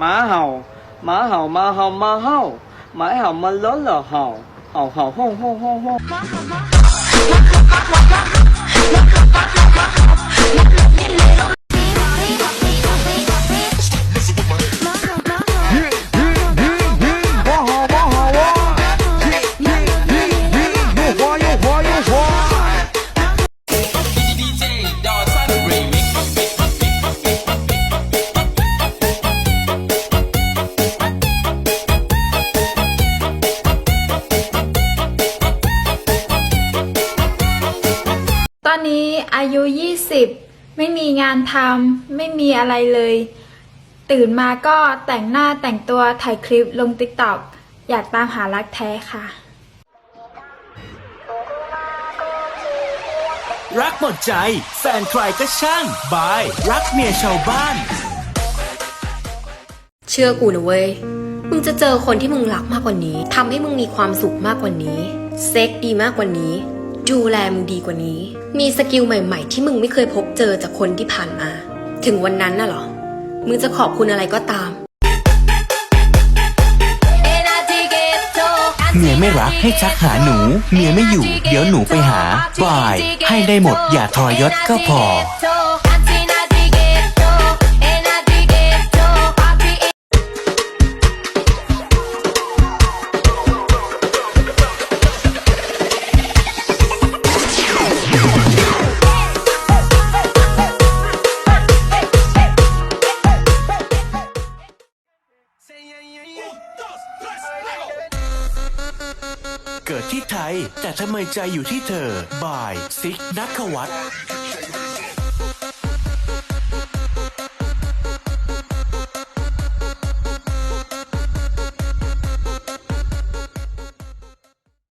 หมาเห่าหมาเห่ามาเห่ามาเอเห่าเห่าเห่าห้องห้องห้องห้องตอนนี้อายุ 20 ไม่มีงานทำไม่มีอะไรเลย ตื่นมาก็แต่งหน้าแต่งตัวถ่ายคลิปลง t ิ k t o k อยากตามหารักแท้ค่ะ รักหมดใจแฟนใครก็ช่างบาย รักเมียชาวบ้าน เชื่อกูนะเว้ย มึงจะเจอคนที่มึงรักมากกว่านี้ทำให้มึงมีความสุขมากกว่านี้ เซ็กดีมากกว่านี้ ดูแลมึงดีกว่านี้ มีสกิลใหม่ ๆ ที่มึงไม่เคยพบเจอจากคนที่ผ่านมา ถึงวันนั้นน่ะเหรอ มึงจะขอบคุณอะไรก็ตาม เมียไม่รักให้ชักหาหนู เมียไม่อยู่ เดี๋ยวหนูไปหาบาย ให้ได้หมดอย่าทรยศก็พอ เกิดที่ไทย แต่ทำไมใจอยู่ที่เธอบายซิกนักวัตร